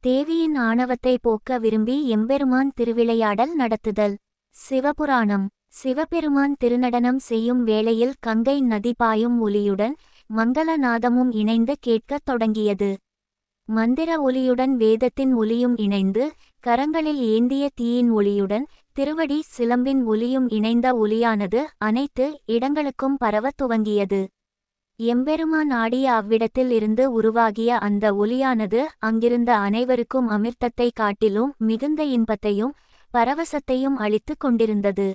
தேவியின் ஆணவத்தை போக்க விரும்பி எம்பெருமான் திருவிளையாடல் நடத்துதல். சிவபுராணம். சிவபெருமான் திருநடனம் செய்யும் வேளையில் கங்கை நதி பாயும் ஒலியுடன் மங்களநாதமும் இணைந்து கேட்கத் தொடங்கியது. மந்திர ஒலியுடன் வேதத்தின் ஒலியும் இணைந்து கரங்களில் ஏந்திய தீயின் ஒளியுடன் திருவடி சிலம்பின் ஒலியும் இணைந்த ஒலியானது அனைத்து இடங்களுக்கும் பரவத் துவங்கியது. எம்பெருமான் ஆடிய அவ்விடத்தில் இருந்து உருவாகிய அந்த ஒலியானது அங்கிருந்த அனைவருக்கும் அமிர்தத்தை காட்டிலும் மிகுந்த இன்பத்தையும் பரவசத்தையும் அளித்து கொண்டிருந்தது.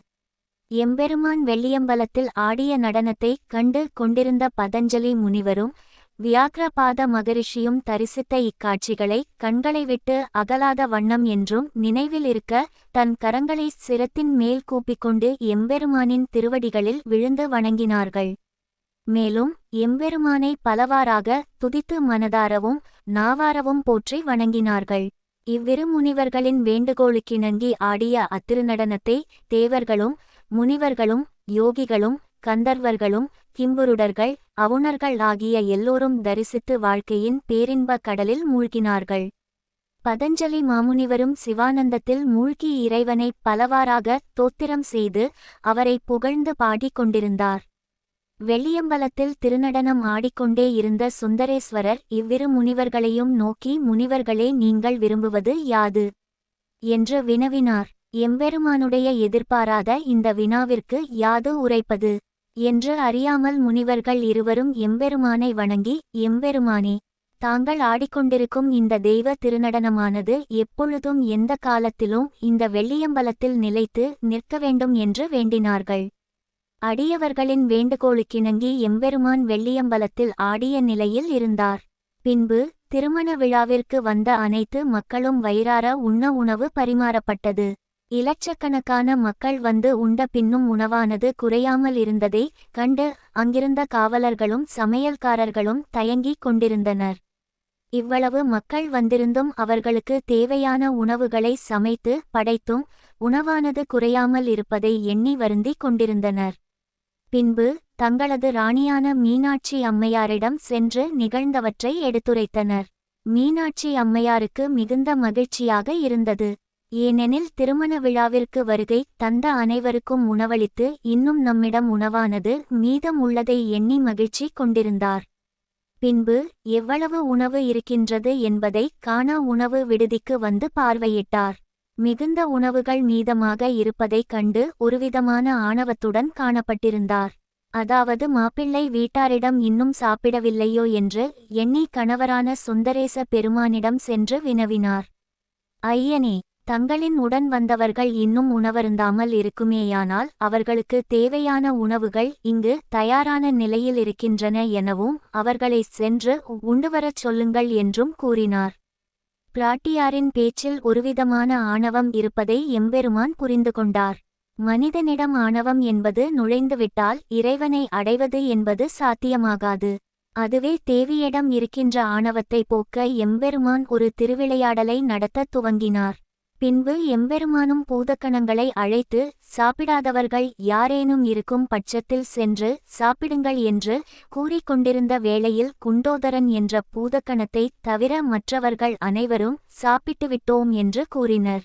எம்பெருமான் வெள்ளியம்பலத்தில் ஆடிய நடனத்தைக் கண்டு கொண்டிருந்த பதஞ்சலி முனிவரும் வியாக்ரபாத மகரிஷியும் தரிசித்த இக்காட்சிகளை கண்களை விட்டு அகலாத வண்ணம் என்றும் நினைவில் இருக்க தன் கரங்களை சிரத்தின் மேல் கூப்பிக்கொண்டு எம்பெருமானின் திருவடிகளில் விழுந்து வணங்கினார்கள். மேலும் எம்பெருமானை பலவாறாக துதித்து மனதாரவும் நாவாரவும் போற்றி வணங்கினார்கள். இவ்விரு முனிவர்களின் வேண்டுகோளுக்கிணங்கி ஆடிய அத்திருநடனத்தை தேவர்களும் முனிவர்களும் யோகிகளும் கந்தர்வர்களும் கிம்புருடர்கள் அவுணர்கள் ஆகிய எல்லோரும் தரிசித்து வாழ்க்கையின் பேரின்பக் கடலில் மூழ்கினார்கள். பதஞ்சலி மாமுனிவரும் சிவானந்தத்தில் மூழ்கி இறைவனை பலவாறாக தோத்திரம் செய்து அவரை புகழ்ந்து பாடிக் கொண்டிருந்தார் வெள்ளியம்பலத்தில் திருநடனம் ஆடிக்கொண்டே இருந்த சுந்தரேஸ்வரர் இவ்விரு முனிவர்களையும் நோக்கி முனிவர்களே நீங்கள் விரும்புவது யாது என்று வினவினார். எம்பெருமானுடைய எதிர்பாராத இந்த வினாவிற்கு யாது உரைப்பது என்று அறியாமல் முனிவர்கள் இருவரும் எம்பெருமானை வணங்கி எம்பெருமானே தாங்கள் ஆடிக்கொண்டிருக்கும் இந்த தெய்வ திருநடனமானது எப்பொழுதும் எந்த காலத்திலும் இந்த வெள்ளியம்பலத்தில் நிலைத்து நிற்க வேண்டும் என்று வேண்டினார்கள். அடியவர்களின் வேண்டுகோளுக்கிணங்கி எம்பெருமான் வெள்ளியம்பலத்தில் ஆடிய நிலையில் இருந்தார். பின்பு திருமண விழாவிற்கு வந்த அனைத்து மக்களும் வயிறார உண்ண உணவு பரிமாறப்பட்டது. இலட்சக்கணக்கான மக்கள் வந்து உண்ட பின்னும் உணவானது குறையாமல் இருந்ததை கண்டு அங்கிருந்த காவலர்களும் சமையல்காரர்களும் தயங்கிக் கொண்டிருந்தனர். இவ்வளவு மக்கள் வந்திருந்தும் அவர்களுக்கு தேவையான உணவுகளை சமைத்து படைத்தும் உணவானது குறையாமல் இருப்பதை எண்ணி வருந்திக் கொண்டிருந்தனர். பின்பு தங்களது ராணியான மீனாட்சி அம்மையாரிடம் சென்று நிகழ்ந்தவற்றை எடுத்துரைத்தனர். மீனாட்சி அம்மையாருக்கு மிகுந்த மகிழ்ச்சியாக இருந்தது. ஏனெனில் திருமண விழாவிற்கு வருகை தந்த அனைவருக்கும் உணவளித்து இன்னும் நம்மிடம் உணவானது மீதம் உள்ளதை எண்ணி மகிழ்ச்சி கொண்டிருந்தார். பின்பு எவ்வளவு உணவு இருக்கின்றது என்பதை காண உணவு விடுதிக்கு வந்து பார்வையிட்டார். மிகுந்த உணவுகள் மீதமாக இருப்பதைக் கண்டு ஒருவிதமான ஆணவத்துடன் காணப்பட்டிருந்தார். அதாவது மாப்பிள்ளை வீட்டாரிடம் இன்னும் சாப்பிடவில்லையோ என்று எண்ணி கணவரான சுந்தரேச பெருமானிடம் சென்று வினவினார். ஐயனே தங்களின் உடன் வந்தவர்கள் இன்னும் உணவருந்தாமல் இருக்குமேயானால் அவர்களுக்கு தேவையான உணவுகள் இங்கு தயாரான நிலையில் இருக்கின்றன எனவும் அவர்களை சென்று உண்டுவரச் சொல்லுங்கள் என்றும் கூறினார். பிராட்டியாரின் பேச்சில் ஒருவிதமான ஆணவம் இருப்பதை எம்பெருமான் புரிந்து கொண்டார். மனிதனிடம் ஆணவம் என்பது நுழைந்துவிட்டால் இறைவனை அடைவது என்பது சாத்தியமாகாது. அதுவே தேவியிடம் இருக்கின்ற ஆணவத்தை போக்க எம்பெருமான் ஒரு திருவிளையாடலை நடத்தத் துவங்கினார். பின்பு எம்பெருமானும் பூதக்கணங்களை அழைத்து சாப்பிடாதவர்கள் யாரேனும் இருக்கும் பட்சத்தில் சென்று சாப்பிடுங்கள் என்று கூறிக்கொண்டிருந்த வேளையில் குண்டோதரன் என்ற பூதக்கணத்தை தவிர மற்றவர்கள் அனைவரும் சாப்பிட்டுவிட்டோம் என்று கூறினர்.